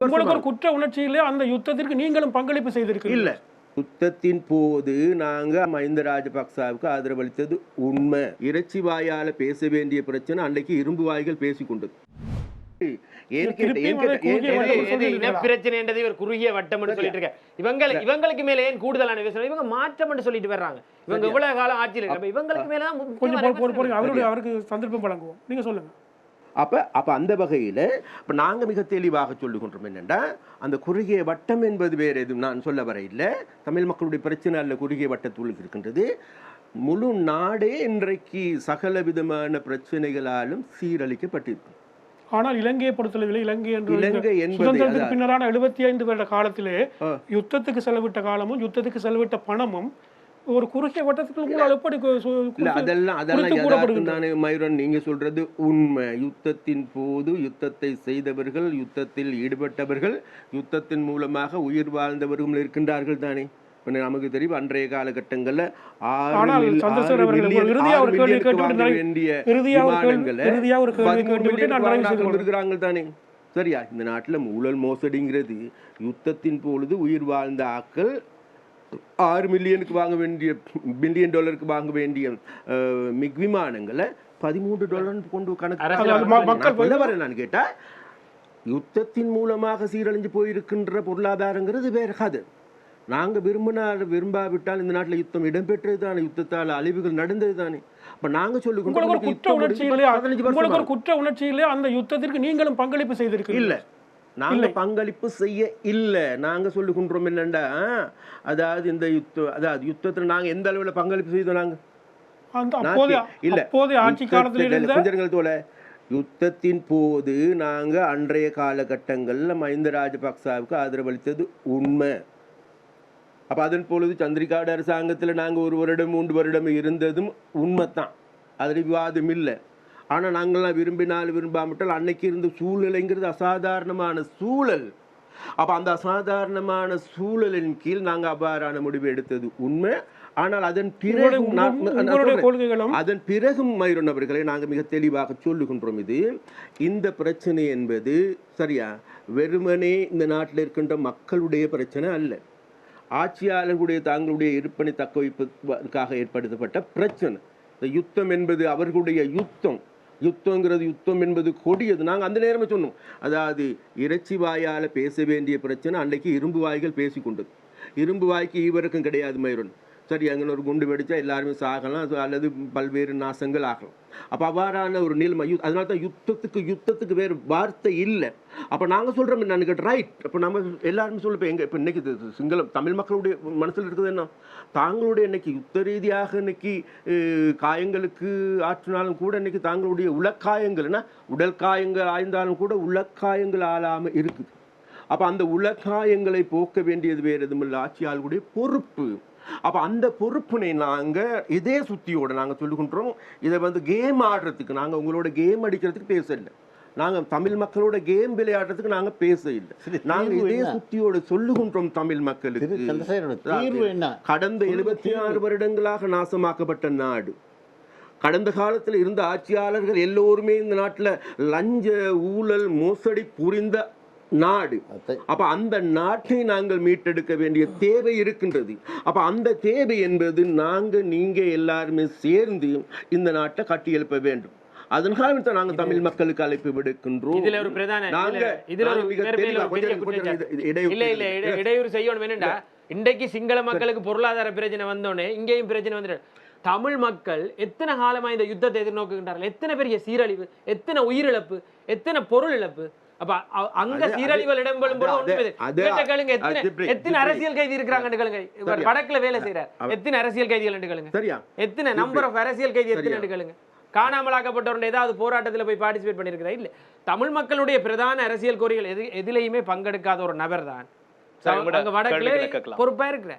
உங்களுக்கு ஒரு குற்ற உணர்ச்சியிலே அந்த யுத்தத்திற்கு நீங்களும் பங்களிப்பு செய்திருக்கீங்க இல்ல. யுத்தத்தின் போது நாங்க மஹிந்த ராஜபக்சாவுக்கு ஆதரவளித்தது உண்மை. இறைச்சி வாயால பேச வேண்டிய பிரச்சனை அன்னைக்கு இரும்பு வாய்கள் பேசிக்கொண்டது? இனப்பிரச்சனைன்றது இவர் குறுகிய வட்டம் சொல்லிட்டு இருக்க இவங்க இவங்களுக்கு மேல ஏன் கூடுதலான இவங்க மாற்றம் சொல்லிட்டு வர்றாங்க இவங்க இவ்வளவு காலம் ஆட்சியில் இருக்க இவங்களுக்கு மேல கொஞ்சம். அவருடைய அவருக்கு சந்தர்ப்பம் வழங்குவோம். நீங்க சொல்லுங்க. அப்ப அப்ப அந்த வகையில இப்ப நாங்க மிக தெளிவாக சொல்லுகின்றோம் என்னென்னா அந்த குறுகிய வட்டம் என்பது வேற எதுவும் நான் சொல்ல வர இல்லை தமிழ் மக்களுடைய பிரச்சனை அல்ல குறுகிய வட்டத்துள் இருக்கின்றது முழு நாடே இன்றைக்கு சகல விதமான பிரச்சனைகளாலும் சீரழிக்கப்பட்டிருக்கு ஆனால் இலங்கையை பொறுத்தளவில் இலங்கை என்று இலங்கை என்பது சுதந்திரத்துக்கு. பின்னரான எழுபத்தி ஐந்து வருட காலத்திலே. யுத்தத்துக்கு செலவிட்ட காலமும் யுத்தத்துக்கு செலவிட்ட பணமும் ஒரு குறுகிய வட்டத்துக்கு உங்களால் எப்படி கு- சு- இல்ல குறித்து- அதெல்லாம் அதெல்லாம். தானே மயூரன் நீங்க சொல்றது உண்மை. யுத்தத்தின் போது யுத்தத்தை செய்தவர்கள் யுத்தத்தில் ஈடுபட்டவர்கள் யுத்தத்தின் மூலமாக உயிர் வாழ்ந்தவர்களும் இருக்கின்றார்கள் தானே. நமக்கு தெரியும் அன்றைய காலகட்டங்கள்ல வேண்டிய தானே. சரியா? இந்த நாட்டுல ஊழல் மோசடிங்கிறது யுத்தத்தின் பொழுது உயிர் வாழ்ந்த ஆட்கள் ஆறு மில்லியனுக்கு வாங்க வேண்டிய பில்லியன் டாலருக்கு வாங்க வேண்டிய மிக் விமானங்களை பதிமூன்று டாலர் கொண்டு கணக்கு வரேன் நான் கேட்டா யுத்தத்தின் மூலமாக சீரழிஞ்சு போயிருக்கின்ற பொருளாதாரங்கிறது வேற கதை நாங்க விரும்பினால் விரும்பாவிட்டால் இந்த நாட்டுல யுத்தம் இடம்பெற்றது தானே யுத்தத்தால் அழிவுகள் நடந்தது தானே. அப்ப நாங்க சொல்லுகிறோம் குற்ற வருஷம் ஒரு குற்ற உணர்ச்சியிலே அந்த யுத்தத்திற்கு நீங்களும் பங்களிப்பு செய்திருக்கீங்க இல்ல. நாங்க பங்களிப்பு செய்ய இல்ல. நாங்க சொல்லுகின்றோம் என்னண்டா? அதாவது இந்த யுத்தம் அதாவது யுத்தத்துல நாங்க எந்த அளவுல பங்களிப்பு செய்தோம் நாங்க? இல்ல. யுத்தத்தின் போது நாங்க அன்றைய காலகட்டங்கள்ல மஹிந்த ராஜபக்சாவுக்கு ஆதரவளித்தது உண்மை. அப்ப அதன் பொழுது சந்திரிகாடு அரசாங்கத்துல நாங்க ஒரு வருடம் மூன்று வருடம் இருந்ததும் உண்மைதான். அதில் விவாதம் இல்லை. ஆனா நாங்கள்லாம் விரும்பினால் விரும்பாமட்டால் அன்னைக்கு இருந்த சூழ்நிலைங்கிறது அசாதாரணமான சூழல். அப்ப அந்த அசாதாரணமான சூழலின் கீழ் நாங்க அவ்வாறான முடிவு எடுத்தது உண்மை. ஆனால் அதன் பிறகு அதன் பிறகும் மயூரன் அவர்களை நாங்கள் மிக தெளிவாக சொல்லுகின்றோம் இது. இந்த பிரச்சனை என்பது சரியா? வெறுமனே இந்த நாட்டில் இருக்கின்ற மக்களுடைய பிரச்சனை அல்ல. ஆட்சியாளர்களுடைய தாங்களுடைய இருப்பனை தக்க வைப்பதற்காக ஏற்படுத்தப்பட்ட பிரச்சனை. இந்த யுத்தம் என்பது அவர்களுடைய யுத்தம். யுத்தங்கிறது யுத்தம் என்பது கொடியது. நாங்கள் அந்த நேரமே சொன்னோம். அதாவது இறைச்சி வாயால் பேச வேண்டிய பிரச்சனை அன்னைக்கு இரும்பு வாய்கள் பேசிக்கொண்டது. இரும்பு வாய்க்கு ஈவருக்கும் கிடையாது மயூரன். சரி அங்கே ஒரு குண்டு வெடித்தா எல்லாருமே சாகலாம் அது அல்லது பல்வேறு நாசங்கள் ஆகலாம். அப்போ அவ்வாறான ஒரு நிலைமை யு அதனால தான் யுத்தத்துக்கு யுத்தத்துக்கு வேறு வார்த்தை இல்லை. அப்போ நாங்கள் சொல்கிறோம் என்னன்னு கேட்ட ரைட் அப்போ நம்ம எல்லாருமே சொல்ல இப்போ எங்க இப்போ இன்னைக்கு சிங்களம் சிங்கள தமிழ் மக்களுடைய மனசில் இருக்குது என்ன? தாங்களுடைய இன்னைக்கு யுத்த ரீதியாக இன்னைக்கு காயங்களுக்கு ஆற்றினாலும் கூட இன்னைக்கு தாங்களுடைய உலக்காயங்கள்னா உடல் காயங்கள் ஆய்ந்தாலும் கூட உலக்காயங்கள் ஆளாமல் இருக்குது. அப்போ அந்த உலகாயங்களை போக்க வேண்டியது வேறு எதுவும் இல்லை. ஆட்சியாளர்களுடைய பொறுப்பு. அப்போ அந்த பொறுப்பினை நாங்கள் இதே சுத்தியோட நாங்கள் சொல்லுகின்றோம். இதை வந்து கேம் ஆடுறதுக்கு நாங்கள் உங்களோட கேம் அடிக்கிறதுக்கு பேசல நாங்கள் தமிழ் மக்களோட கேம் விளையாடுறதுக்கு நாங்கள் பேச இல்லை. நாங்கள் இதே? சுத்தியோட சொல்லுகின்றோம் தமிழ் மக்களுக்கு. கடந்த எழுபத்தி ஆறு வருடங்களாக நாசமாக்கப்பட்ட நாடு. கடந்த காலத்தில் இருந்த ஆட்சியாளர்கள் எல்லோருமே இந்த நாட்டில் லஞ்ச ஊழல் மோசடி புரிந்த நாடு. அப்ப அந்த நாட்டை நாங்கள் மீட்டெடுக்க வேண்டிய தேவை இருக்கின்றது. அப்ப அந்த தேவை என்பது நாங்க நீங்க எல்லாருமே சேர்ந்து இந்த நாட்டை கட்டியெழுப்ப வேண்டும். அதனால தான் நாங்க தமிழ் மக்களுக்கு அழைப்பு விடுக்கின்றோம். இதுல ஒரு பிரதான நாங்க இதுல- ஒரு இடையூறு செய்யணும். வேணும்டா இன்றைக்கு சிங்கள மக்களுக்கு பொருளாதார பிரச்சனை வந்தோடனே இங்கேயும் பிரச்சனை வந்துடும் தமிழ் மக்கள் எத்தனை காலமா இந்த யுத்தத்தை எதிர்நோக்குகின்றார்கள்? எத்தனை பெரிய சீரழிவு? எத்தனை உயிரிழப்பு? எத்தனை பொருள் இழப்பு? அப்ப அங்க சீரழிவுகள் இடம்பெறும் எத்தனை அரசியல் கைதி இருக்கிறாங்கன்னு கேளுங்க. வடக்குல வேலை செய்யறார் அவ- எத்தனை அரசியல் கைதிகள் கேளுங்க. சரியா. எத்தனை நம்பர் ஆஃப் அரசியல் கைதி எத்தனை கேளுங்க. காணாமலாக்கப்பட்டவருடைய ஏதாவது போராட்டத்துல போய் பார்ட்டிசிபேட் பண்ணியிருக்கிறா இல்ல. தமிழ் மக்களுடைய பிரதான அரசியல் கோரிகள் எது எதிலையுமே பங்கெடுக்காத ஒரு நபர் தான் வடக்குல கேள்விகளை கேட்கலாம். பொறுப்பா இருக்கிற